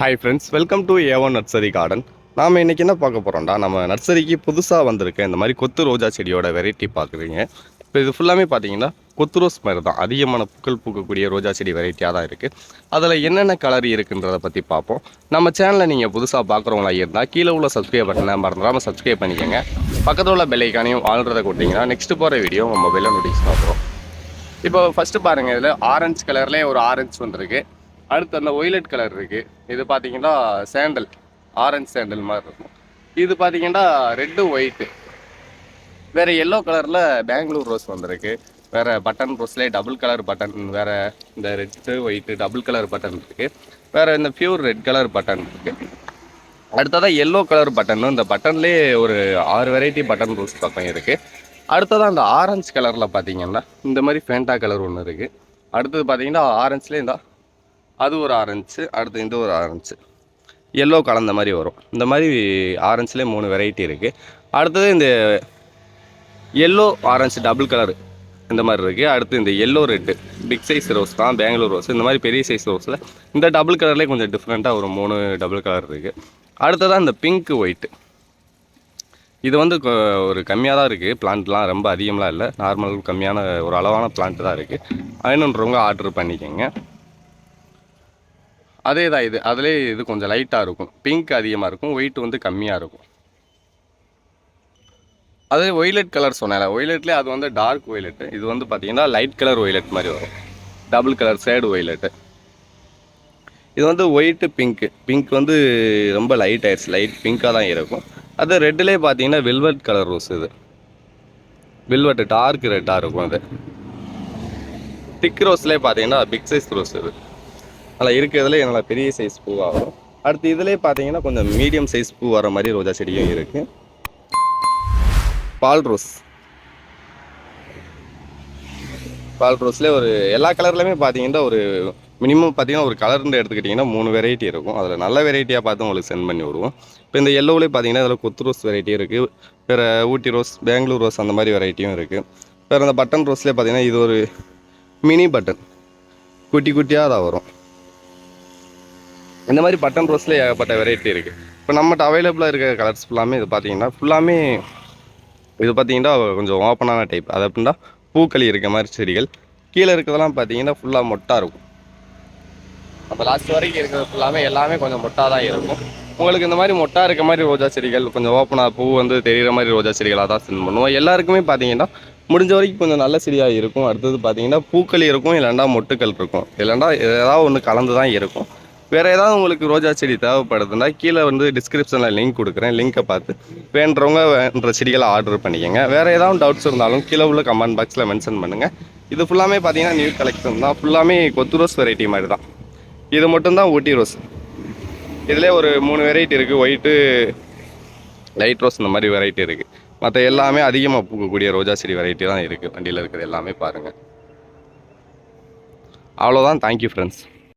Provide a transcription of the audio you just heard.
Hi friends welcome to A one nursery garden நாம் இன்றைக்கி என்ன பார்க்க போகிறோம்டா நம்ம நர்சரிக்கு புதுசாக வந்திருக்க இந்த மாதிரி கொத்து ரோஜா செடியோட வெரைட்டி பார்க்குறீங்க. இப்போ இது ஃபுல்லாமே பார்த்தீங்கன்னா கொத்து ரோஸ் மாதிரி தான். அதிகமான பூக்கள் பூக்கக்கூடிய ரோஜா செடி வெரைட்டியாக தான் இருக்குது அதில் என்னென்ன கலர் இருக்குன்றதை பற்றி பார்ப்போம். நம்ம சேனலை நீங்கள் புதுசாக பார்க்குறவங்களா இருந்தால் கீழே உள்ள சப்ஸ்கிரைப் பட்டனை மறந்துடாமல் சப்ஸ்கிரைப் பண்ணிக்கோங்க. பக்கத்தில் உள்ள பெல்லைக்கானையும் வாழ்றதை கொடுத்தீங்கன்னா நெக்ஸ்ட்டு போகிற வீடியோ உங்கள் மொபைலில் நோட்டிஃபிகேஷன் பார்க்குறோம் இப்போ ஃபஸ்ட்டு பாருங்கள் இதில் ஆரஞ்சு கலர்லேயே ஒரு ஆரஞ்சு வந்திருக்கு. அடுத்து அந்த ஒய்லட் கலர் இருக்குது இது பார்த்தீங்கன்னா சேண்டல் ஆரஞ்சு சேண்டல் மாதிரி இருக்கும். இது பார்த்தீங்கன்னா ரெட்டு ஒயிட்டு வேறு எல்லோ கலரில் பெங்களூர் ரோஸ் வந்திருக்கு. வேறு பட்டன் ரோஸ்லேயே டபுள் கலர் பட்டன் வேறு இந்த red white double colour button இருக்குது வேறு இந்த பியூர் ரெட் கலர் பட்டன் இருக்குது அடுத்ததாக எல்லோ கலர் பட்டன் இந்த பட்டன்லேயே ஒரு ஆறு வெரைட்டி பட்டன் ரோஸ் பக்கம் இருக்குது அடுத்ததாக அந்த ஆரஞ்சு கலரில் பார்த்தீங்கன்னா இந்த மாதிரி ஃபேண்டா கலர் ஒன்று இருக்குது அடுத்தது பார்த்தீங்கன்னா ஆரஞ்சுலேயே இந்த அது ஒரு ஆரஞ்சு அடுத்து இந்த ஒரு ஆரஞ்சு. எல்லோ கலந்த மாதிரி வரும். இந்த மாதிரி ஆரஞ்சுலேயே மூணு வெரைட்டி இருக்குது அடுத்தது இந்த எல்லோ ஆரஞ்சு டபுள் கலர் இந்த மாதிரி இருக்குது அடுத்து இந்த yellow red big size rose தான் பெங்களூர் ரோஸ் இந்த மாதிரி பெரிய சைஸ் ரோஸில் இந்த டபுள் கலர்லேயே கொஞ்சம் டிஃப்ரெண்ட்டாக ஒரு மூணு டபுள் கலர் இருக்குது அடுத்ததாக இந்த பிங்க் ஒயிட்டு இது வந்து ஒரு கம்மியாக தான் இருக்குது பிளான்ட்லாம் ரொம்ப அதிகம்லாம் இல்லை. நார்மல் கம்மியான ஒரு அளவான பிளான்ட் தான் இருக்குது வேணுன்றவங்க ஆர்டர் பண்ணிக்கோங்க. அதே தான் இது. அதிலே இது கொஞ்சம் லைட்டாக இருக்கும். பிங்க் அதிகமாக இருக்கும். ஒயிட் வந்து கம்மியாக இருக்கும். அதே ஒய்லெட் கலர் சொன்னேன்ல. ஒய்லெட்லேயே அது வந்து டார்க் ஒய்லெட்டு இது வந்து பார்த்திங்கன்னா லைட் கலர் ஒய்லெட் மாதிரி வரும். டபுள் கலர் சேடு ஒய்லெட்டு இது வந்து ஒயிட்டு பிங்க்கு பிங்க் வந்து ரொம்ப லைட் ஆயிடுச்சு. லைட் பிங்காக தான் இருக்கும். அது ரெட்டுலேயே பார்த்தீங்கன்னா வெல்வெட் கலர் ரோஸ் இது. வில்வெட்டு டார்க் ரெட்டாக இருக்கும் அது. திக் ரோஸ்லேயே பார்த்தீங்கன்னா பிக் சைஸ் ரோஸ் இது. அதில் இருக்கிறதுல நல்லா பெரிய சைஸ் பூவாக வரும் அடுத்து இதுலேயே பார்த்தீங்கன்னா கொஞ்சம் மீடியம் சைஸ் பூ வர மாதிரி ரோஜா செடியும் இருக்குது பால் ரோஸ். பால் ரோஸ்லேயே ஒரு எல்லா கலர்லையுமே பார்த்தீங்கன்னா ஒரு மினிமம் பார்த்தீங்கன்னா ஒரு கலர்னு எடுத்துக்கிட்டிங்கன்னா மூணு வெரைட்டி இருக்கும். அதில் நல்ல வெரைட்டியாக பார்த்து உங்களுக்கு சென்ட் பண்ணி விடுவோம். இப்போ இந்த எல்லோவிலே பார்த்தீங்கன்னா இதில் கொத்து ரோஸ் வெரைட்டியும் இருக்குது வேறு ஊட்டி ரோஸ் பெங்களூர் ரோஸ் அந்த மாதிரி வெரைட்டியும் இருக்குது வேறு அந்த பட்டன் ரோஸ்லேயே பார்த்தீங்கன்னா இது ஒரு மினி பட்டன் குட்டி குட்டியாக தான் வரும். இந்த மாதிரி பட்டன் ரோஸ்லேயே ஏகப்பட்ட வெரைட்டி இருக்குது இப்போ நம்மகிட்ட அவைலபிளாக இருக்க கலர்ஸ் ஃபுல்லாமே இது பார்த்தீங்கன்னா ஃபுல்லாமே இது பார்த்தீங்கன்னா கொஞ்சம் ஓப்பனான டைப் அது அப்படின்னா பூக்களி இருக்க மாதிரி செடிகள். கீழே இருக்கிறதெல்லாம் பார்த்தீங்கன்னா ஃபுல்லாக மொட்டாக இருக்கும். அப்போ லாஸ்ட் வரைக்கும் இருக்கிறது ஃபுல்லாமே எல்லாமே கொஞ்சம் மொட்டாக தான் இருக்கும். உங்களுக்கு இந்த மாதிரி மொட்டா இருக்க மாதிரி ரோஜா செடிகள் கொஞ்சம் ஓப்பனாக பூ வந்து தெரிகிற மாதிரி ரோஜா செடிகளாக தான் சென்ட் பண்ணுவோம். எல்லாருக்குமே பார்த்தீங்கன்னா முடிஞ்ச வரைக்கும் கொஞ்சம் நல்ல செடியாக இருக்கும். அடுத்தது பார்த்தீங்கன்னா பூக்கள் இருக்கும் இல்லைன்னா மொட்டுக்கள் இருக்கும். இல்லைன்னா ஏதாவது ஒன்று கலந்து தான் இருக்கும். வேறு ஏதாவது உங்களுக்கு ரோஜா செடி தேவைப்படுதுன்னா கீழே வந்து டிஸ்கிரிப்ஷனில் லிங்க் கொடுக்குறேன். லிங்கை பார்த்து வேண்டுறவங்க வேண்ட செடிகளை ஆர்டர் பண்ணிக்கோங்க. வேறு ஏதாவது டவுட்ஸ் இருந்தாலும் கீழே உள்ள கமெண்ட் பாக்ஸில் மென்ஷன் பண்ணுங்கள் இது ஃபுல்லாமே பார்த்தீங்கன்னா நியூ கலெக்ஷன் தான். ஃபுல்லாமே கொத்து ரோஸ் வெரைட்டி மாதிரி தான். இது மட்டும்தான் ஊட்டி ரோஸ் இதிலே ஒரு மூணு வெரைட்டி இருக்குது ஒயிட்டு லைட் ரோஸ் இந்த மாதிரி வெரைட்டி இருக்குது மற்ற எல்லாமே அதிகமாக பூக்கக்கூடிய ரோஜா செடி வெரைட்டி தான் இருக்குது வண்டியில் இருக்கிறது எல்லாமே பாருங்கள் அவ்வளோதான் தேங்க்யூ ஃப்ரெண்ட்ஸ்